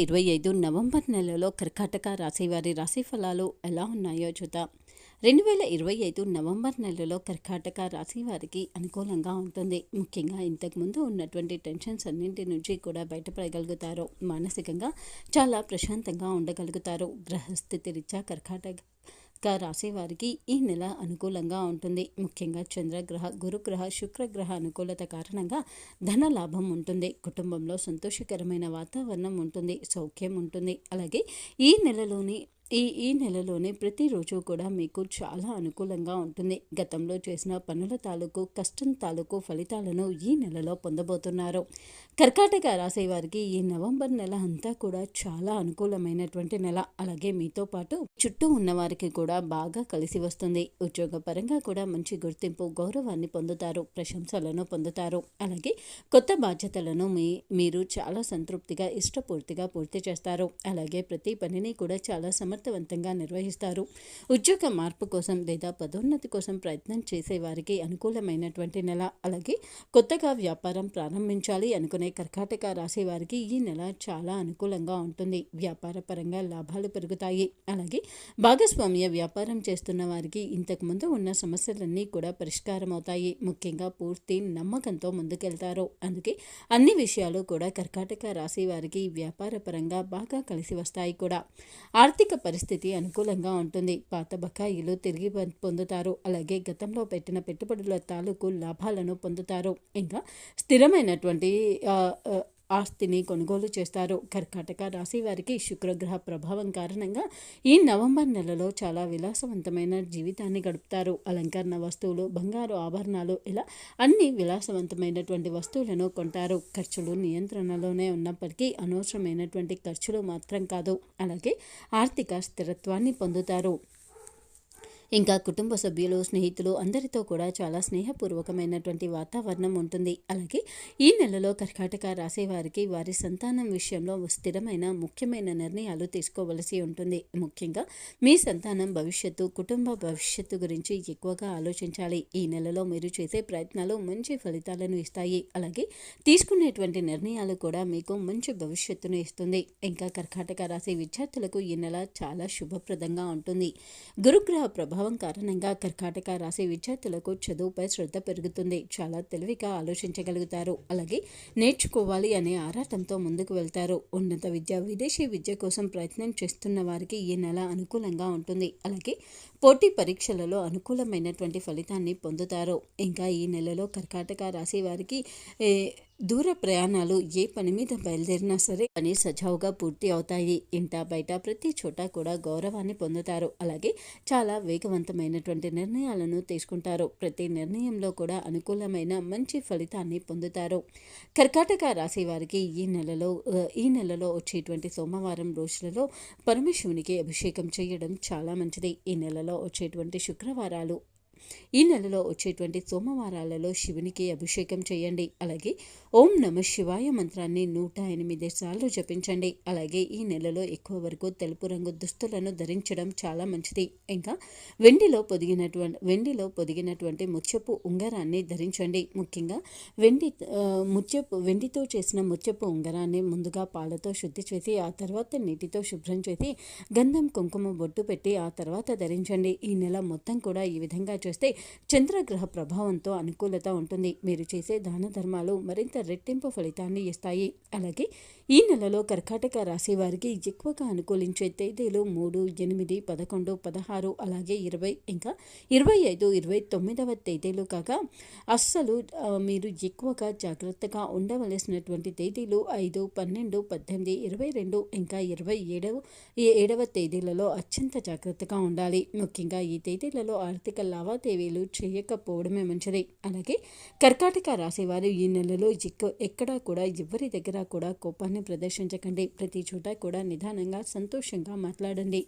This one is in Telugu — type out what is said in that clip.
ఇరవై ఐదు నవంబర్ నెలలో కర్కాటక రాశి వారి రాశి ఫలాలు ఎలా ఉన్నాయో చూద్దాం. రెండు వేల ఇరవై ఐదు నవంబర్ నెలలో కర్కాటక రాశి వారికి అనుకూలంగా ఉంటుంది. ముఖ్యంగా ఇంతకుముందు ఉన్నటువంటి టెన్షన్స్ అన్నింటి నుంచి కూడా బయటపడగలుగుతారు. మానసికంగా చాలా ప్రశాంతంగా ఉండగలుగుతారు. గ్రహస్థితి రీత్యా కర్కాటక గా రాసేవారికి ఈ నెల అనుకూలంగా ఉంటుంది. ముఖ్యంగా చంద్రగ్రహ గురుగ్రహ శుక్రగ్రహ అనుకూలత కారణంగా ధన లాభం ఉంటుంది. కుటుంబంలో సంతోషకరమైన వాతావరణం ఉంటుంది. సౌఖ్యం ఉంటుంది. అలాగే ఈ నెలలోని ఈ ఈ నెలలోనే ప్రతిరోజు కూడా మీకు చాలా అనుకూలంగా ఉంటుంది. గతంలో చేసిన పనుల తాలూకు కష్టం తాలూకు ఫలితాలను ఈ నెలలో పొందబోతున్నారు. కర్కాటక రాసే వారికి ఈ నవంబర్ నెల అంతా కూడా చాలా అనుకూలమైనటువంటి నెల. అలాగే మీతో పాటు చుట్టూ ఉన్న వారికి కూడా బాగా కలిసి వస్తుంది. ఉద్యోగపరంగా కూడా మంచి గుర్తింపు గౌరవాన్ని పొందుతారు ప్రశంసలను పొందుతారు. అలాగే కొత్త బాధ్యతలను మీ మీరు చాలా సంతృప్తిగా ఇష్టపూర్తిగా పూర్తి చేస్తారు. అలాగే ప్రతి పనిని కూడా చాలా సమర్థవంతంగా నిర్వహిస్తారు. ఉద్యోగ మార్పు కోసం లేదా పదోన్నతి కోసం ప్రయత్నం చేసే వారికి అనుకూలమైనటువంటి నెల అలాగే కొత్తగా వ్యాపారం ప్రారంభించాలి అనుకునే కర్కాటక రాశి వారికి ఈ నెల చాలా అనుకూలంగా ఉంటుంది. వ్యాపార పరంగా లాభాలు పెరుగుతాయి. అలాగే భాగస్వామ్య వ్యాపారం చేస్తున్న వారికి ఇంతకుముందు ఉన్న సమస్యలన్నీ కూడా పరిష్కారం అవుతాయి ముఖ్యంగా పూర్తి నమ్మకంతో ముందుకెళ్తారు. అందుకే అన్ని విషయాలు కూడా కర్కాటక రాశి వారికి వ్యాపార పరంగా బాగా కలిసి వస్తాయి కూడా. ఆర్థిక పరిస్థితి అనుకూలంగా ఉంటుంది. పాత బకాయిలు తిరిగి పొందుతారు. అలాగే గతంలో పెట్టిన పెట్టుబడుల తాలూకు లాభాలను పొందుతారు. ఇంకా స్థిరమైనటువంటి ఆస్తిని కొనుగోలు చేస్తారు. కర్కాటక రాశి వారికి శుక్రగ్రహ ప్రభావం కారణంగా ఈ నవంబర్ నెలలో చాలా విలాసవంతమైన జీవితాన్ని గడుపుతారు. అలంకరణ వస్తువులు బంగారు ఆభరణాలు ఇలా అన్ని విలాసవంతమైనటువంటి వస్తువులను కొంటారు. ఖర్చులు నియంత్రణలోనే ఉన్నప్పటికీ అనవసరమైనటువంటి ఖర్చులు మాత్రం కాదు. అలాగే ఆర్థిక స్థిరత్వాన్ని పొందుతారు. ఇంకా కుటుంబ సభ్యులు స్నేహితులు అందరితో కూడా చాలా స్నేహపూర్వకమైనటువంటి వాతావరణం ఉంటుంది. అలాగే ఈ నెలలో కర్కాటక రాసే వారికి వారి సంతానం విషయంలో స్థిరమైన ముఖ్యమైన నిర్ణయాలు తీసుకోవలసి ఉంటుంది. ముఖ్యంగా మీ సంతానం భవిష్యత్తు కుటుంబ భవిష్యత్తు గురించి ఎక్కువగా ఆలోచించాలి. ఈ నెలలో మీరు చేసే ప్రయత్నాలు మంచి ఫలితాలను ఇస్తాయి. అలాగే తీసుకునేటువంటి నిర్ణయాలు కూడా మీకు మంచి భవిష్యత్తును ఇస్తుంది. ఇంకా కర్కాటక రాసే విద్యార్థులకు ఈ నెల చాలా శుభప్రదంగా ఉంటుంది. గురుగ్రహ ప్రభావం కారణంగా కర్కాటక రాశి విద్యార్థులకు చదువుపై శ్రద్ధ పెరుగుతుంది. చాలా తెలివిగా ఆలోచించగలుగుతారు. అలాగే నేర్చుకోవాలి అనే ఆరాటంతో ముందుకు వెళ్తారు. ఉన్నత విద్య విదేశీ విద్య కోసం ప్రయత్నం చేస్తున్న వారికి ఈ నెల అనుకూలంగా ఉంటుంది. అలాగే పోటీ పరీక్షలలో అనుకూలమైనటువంటి ఫలితాన్ని పొందుతారు. ఇంకా ఈ నెలలో కర్కాటక రాశి వారికి దూర ప్రయాణాలు ఏ పని మీద బయలుదేరినా సరే పని సజావుగా పూర్తి అవుతాయి. ఇంట బయట ప్రతి చోట కూడా గౌరవాన్ని పొందుతారు. అలాగే చాలా వేగవంతమైనటువంటి నిర్ణయాలను తీసుకుంటారు. ప్రతి నిర్ణయంలో కూడా అనుకూలమైన మంచి ఫలితాన్ని పొందుతారు. కర్కాటక రాశి వారికి ఈ నెలలో ఈ నెలలో వచ్చేటువంటి సోమవారం రోజులలో పరమశివునికి అభిషేకం చేయడం చాలా మంచిది. ఈ నెలలో వచ్చేటువంటి శుక్రవారాలు ఈ నెలలో వచ్చేటువంటి సోమవారాలలో శివునికి అభిషేకం చేయండి. అలాగే ఓం నమ శివాయ మంత్రాన్ని నూట ఎనిమిది సార్లు జపించండి. అలాగే ఈ నెలలో ఎక్కువ వరకు తెలుపు రంగు దుస్తులను ధరించడం చాలా మంచిది. ఇంకా వెండిలో పొదిగినటువంటి వెండిలో పొదిగినటువంటి ముత్యపు ఉంగరాన్ని ధరించండి. ముఖ్యంగా వెండి ముత్యపు వెండితో చేసిన ముత్యపు ఉంగరాన్ని ముందుగా పాలతో శుద్ధి చేసి ఆ తర్వాత నీటితో శుభ్రం చేసి గంధం కుంకుమ బొట్టు పెట్టి ఆ తర్వాత ధరించండి. ఈ నెల మొత్తం కూడా ఈ విధంగా చేస్తే చంద్రగ్రహ ప్రభావంతో అనుకూలత ఉంటుంది. మీరు చేసే దాన ధర్మాలు మరింత రెట్టింపు ఫలితాన్ని ఇస్తాయి. అలాగే ఈ నెలలో కర్కాటక రాశి వారికి ఎక్కువగా అనుకూలించే తేదీలు మూడు ఎనిమిది పదకొండు పదహారు అలాగే ఇరవై ఇంకా ఇరవై ఐదు ఇరవై తొమ్మిదవ తేదీలు కాగా అస్సలు మీరు ఎక్కువగా జాగ్రత్తగా ఉండవలసినటువంటి తేదీలు ఐదు పన్నెండు పద్దెనిమిది ఇరవై రెండు ఇంకా ఇరవై ఏడవ ఈ ఏడవ తేదీలలో అత్యంత జాగ్రత్తగా ఉండాలి. ముఖ్యంగా ఈ తేదీలలో ఆర్థిక లావాదేవీలు చేయకపోవడమే మంచిది. అలాగే కర్కాటక రాశి వారు ఈ నెలలో ఎక్కడా కూడా ఎవరి దగ్గర కూడా కోపాన్ని ప్రదర్శించకండి. ప్రతి చోట కూడా నిదానంగా సంతోషంగా మాట్లాడండి.